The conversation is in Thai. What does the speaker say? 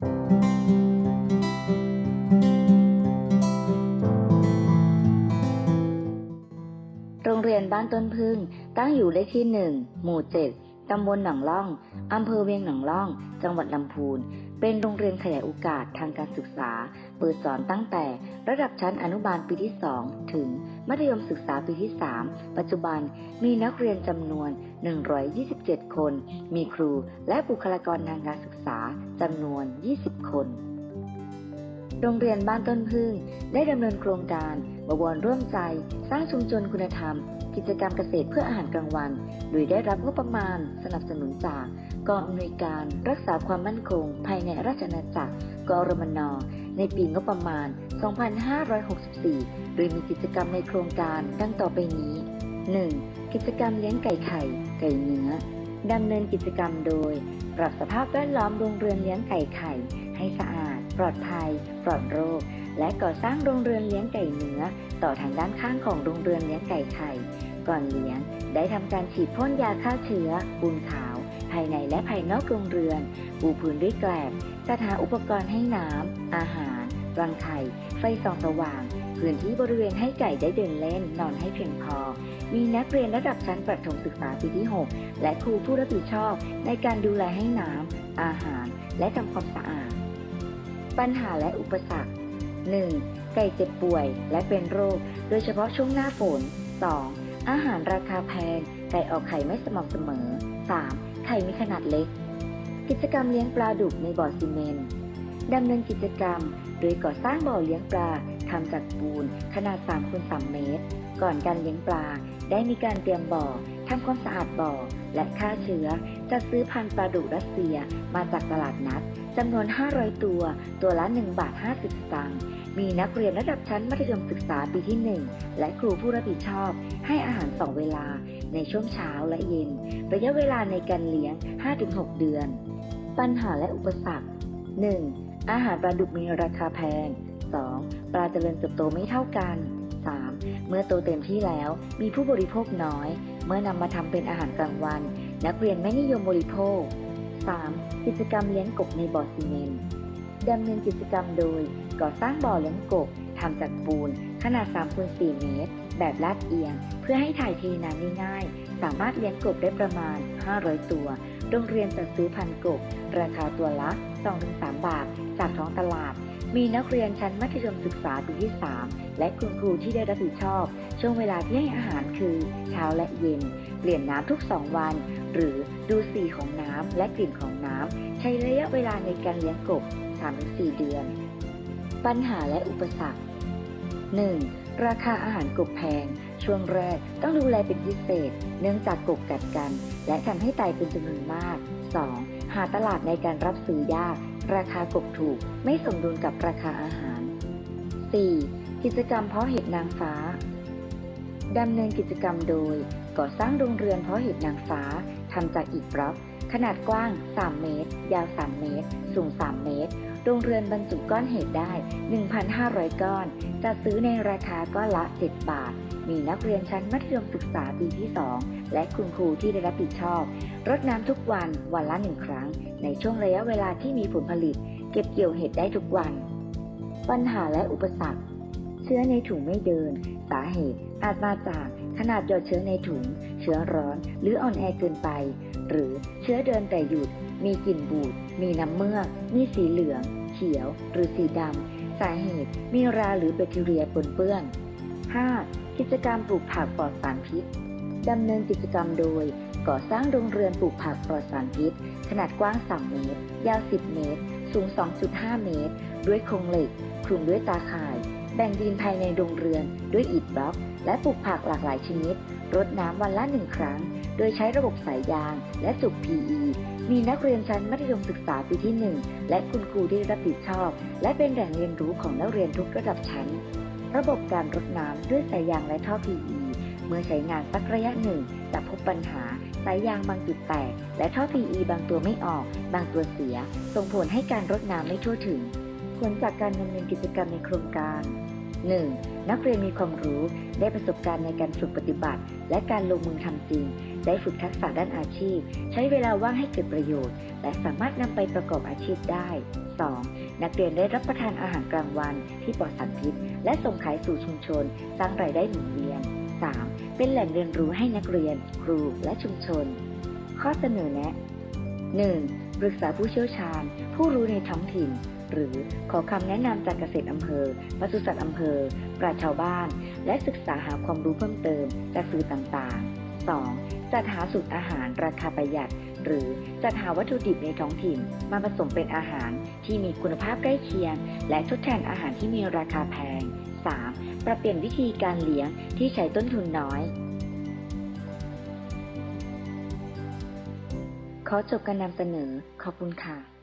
โรงเรียนบ้านต้นพึ่งตั้งอยู่เลขที่1หมู่7ตำบลหนองล่อง อำเภอเวียงหนองล่อง จังหวัดลำพูน เป็นโรงเรียนขยายโอกาสทางการศึกษา เปิดสอนตั้งแต่ระดับชั้นอนุบาลปีที่ 2 ถึง มัธยมศึกษาปีที่ 3 ปัจจุบันมีนักเรียนจำนวน 127 คน มีครูและบุคลากรทางการศึกษาจำนวน 20 คน โรงเรียนบ้านต้นพึ่ง ได้ดำเนินโครงการบวรร่วมใจ สร้างชุมชนคุณธรรม กิจกรรมเกษตรเพื่ออาหารกลางวัน โดยได้รับงบประมาณ สนับสนุนจากกองอำนวยการรักษาความมั่นคง ภายในราชอาณาจักรกรมนในปีงบประมาณ 2564 โดยมีกิจกรรมในโครงการดังต่อไปนี้ 1. กิจกรรมเลี้ยงไก่ไข่ ไก่เนื้อดำเนินกิจกรรมโดย ปรับสภาพแวดล้อมโรงเรือนเลี้ยงไก่ไข่ ให้สะอาด ปลอดภัย ปลอดโรค และก่อสร้างโรงเรือนเลี้ยงไก่เนื้อ ต่อทางด้านข้างของโรงเรือนเลี้ยงไก่ไข่ ก่อนเลี้ยงได้ทำการฉีดพ่นยาฆ่าเชื้อปูนขาว ภายในและภายนอกโรงเรือน ปูพื้นด้วยแกลบจัดหาอุปกรณ์ให้น้ำอาหาร รังไข่ไฟส่องสว่าง พื้นที่บริเวณให้ไก่ได้เดินเล่นนอนให้เพียงพอ มีนักเรียนระดับชั้นประถมศึกษาปีที่ 6 และครูผู้รับผิดชอบในการดูแลให้น้ำ อาหาร และทำความสะอาด ปัญหาและอุปสรรค 1. ไก่เจ็บป่วยและเป็นโรค โดยเฉพาะช่วงหน้าฝน 2. อาหารราคาแพง ไก่ออกไข่ไม่สม่ำเสมอ 3. ไข่มีขนาดเล็ก กิจกรรมเลี้ยงปลาดุกในบ่อซีเมนต์ดำเนินกิจกรรม โดยก่อสร้างบ่อเลี้ยงปลาทำจากปูนขนาด3คูณ3เมตร ก่อนการเลี้ยงปลา ได้มีการเตรียมบ่อทำความสะอาดบ่อ และฆ่าเชื้อจัดซื้อพันธุ์ปลาดุรัสเซียมาจากตลาดนัดจำนวน 500 ตัว ตัวละ 1 บาท 50 สตางค์มีนักเรียนระดับชั้นมัธยมศึกษาปีที่ 1 และครูผู้รับผิดชอบ ให้อาหาร 2 เวลา ในช่วงเช้าและเย็น ระยะเวลาในการเลี้ยง 5-6 เดือน ปัญหาและอุปสรรค 1. อาหารปลาดุกมีราคาแพง 2. ปลาเจริญเติบโตไม่เท่ากัน 3. เมื่อโตเต็มที่แล้ว มีผู้บริโภคน้อย เมื่อนำมาทำเป็นอาหารกลางวัน นักเรียนไม่นิยมบริโภค 3. กิจกรรมเลี้ยงกบในบ่อซีเมนต์ดำเนินกิจกรรมโดย ก่อสร้างบ่อเลี้ยงกบทำจากปูน ขนาด3คูณ4เมตร แบบลาดเอียง เพื่อให้ถ่ายเทน้ำง่ายๆ สามารถเลี้ยงกบได้ประมาณ 500 ตัว โรงเรียนจัดซื้อพันกบ ราคาตัวละ 2-3 บาท จากท้องตลาด มีนักเรียนชั้นมัธยมศึกษาปีที่ 3 และคุณครูที่ได้รับผิดชอบ ช่วงเวลาที่ให้อาหารคือ เช้าและเย็น เปลี่ยนน้ำทุก 2 วัน หรือดูสีของน้ำและกลิ่นของน้ำ ใช้ระยะเวลาในการเลี้ยงกบ 3-4 เดือน ปัญหาและอุปสรรค 1. ราคาอาหารกบแพง ช่วงแรกต้องดูแลเป็นพิเศษ เนื่องจากกบกัดกัน และทำให้ตายเป็นจำนวนมาก 2. หาตลาดในการรับซื้อยาก ราคากบถูกไม่สมดุลกับราคาอาหาร 4. กิจกรรมเพาะเห็ดนางฟ้าดำเนินกิจกรรมโดย ก่อสร้างโรงเรือนเพาะเห็ดนางฟ้าทำจากอิฐบล็อก ขนาดกว้าง 3 เมตร ยาว 3 เมตร สูง 3 เมตร โรงเรือนบรรจุก้อนเห็ดได้ 1,500 ก้อน จะซื้อในราคาก้อนละ 7 บาท มีนักเรียนชั้นมัธยมศึกษาปีที่ 2 และคุณครูที่ได้รับผิดชอบ รดน้ำทุกวันวันละหนึ่งครั้ง ในช่วงระยะเวลาที่มีผลผลิต เก็บเกี่ยวเห็ดได้ทุกวัน ปัญหาและอุปสรรค เชื้อในถุงไม่เดิน สาเหตุอาจมาจากขนาดหยอดเชื้อในถุง เชื้อร้อน หรืออ่อนแอเกินไป หรือเชื้อเดินแต่หยุด มีกลิ่นบูด มีน้ำเมือก มีสีเหลือง เขียว หรือสีดำ สาเหตุมีราหรือแบคทีเรียปนเปื้อน 5. กิจกรรมปลูกผักปลอดสารพิษดำเนินกิจกรรมโดย ก่อสร้างโรงเรือนปลูกผักปลอดสารพิษ ขนาดกว้าง 3 เมตร ยาว 10 เมตร สูง 2.5 เมตร ด้วยโครงเหล็กคลุมด้วยตาข่าย แบ่งดินภายในโรงเรือนด้วยอิฐบล็อก และปลูกผักหลากหลายชนิด รดน้ำวันละหนึ่งครั้ง โดยใช้ระบบสายยางและจุก PE มีนักเรียนชั้นมัธยมศึกษาปีที่ 1 และคุณครูที่รับผิดชอบ และเป็นแหล่งเรียนรู้ของนักเรียนทุกระดับชั้น ระบบการรดน้ำด้วยสายยางและท่อ PE เมื่อใช้งานสักระยะหนึ่งจะพบปัญหาสายยางบางจุดแตก และท่อ PE บางตัวไม่ออก บางตัวเสีย ส่งผลให้การรดน้ำไม่ทั่วถึง ผลจากการดำเนินกิจกรรมในโครงการ 1. นักเรียนมีความรู้ได้ประสบการณ์ในการฝึกปฏิบัติ และการลงมือทำจริง ได้ฝึกทักษะด้านอาชีพ ใช้เวลาว่างให้เกิดประโยชน์ และสามารถนำไปประกอบอาชีพได้ 2. นักเรียนได้รับประทานอาหารกลางวันที่ปลอดสารพิษ และส่งขายสู่ชุมชน สร้างรายได้หมุนเวียน 3. เป็นแหล่งเรียนรู้ให้นักเรียน ครูและชุมชน ข้อเสนอแนะ 1. ปรึกษาผู้เชี่ยวชาญ ผู้รู้ในท้องถิ่น หรือขอคำแนะนำจากเกษตรอำเภอปศุสัตว์อำเภอ ปราชญ์ชาวบ้าน และศึกษาหาความรู้เพิ่มเติมจากสื่อต่างๆ จัดหาสูตรอาหารราคาประหยัด หรือจัดหาวัตถุดิบในท้องถิ่น มาผสมเป็นอาหารที่มีคุณภาพใกล้เคียง และทดแทนอาหารที่มีราคาแพง 3. ปรับเปลี่ยนวิธีการเลี้ยงที่ใช้ต้นทุนน้อย ขอจบการนำเสนอ ขอบคุณค่ะ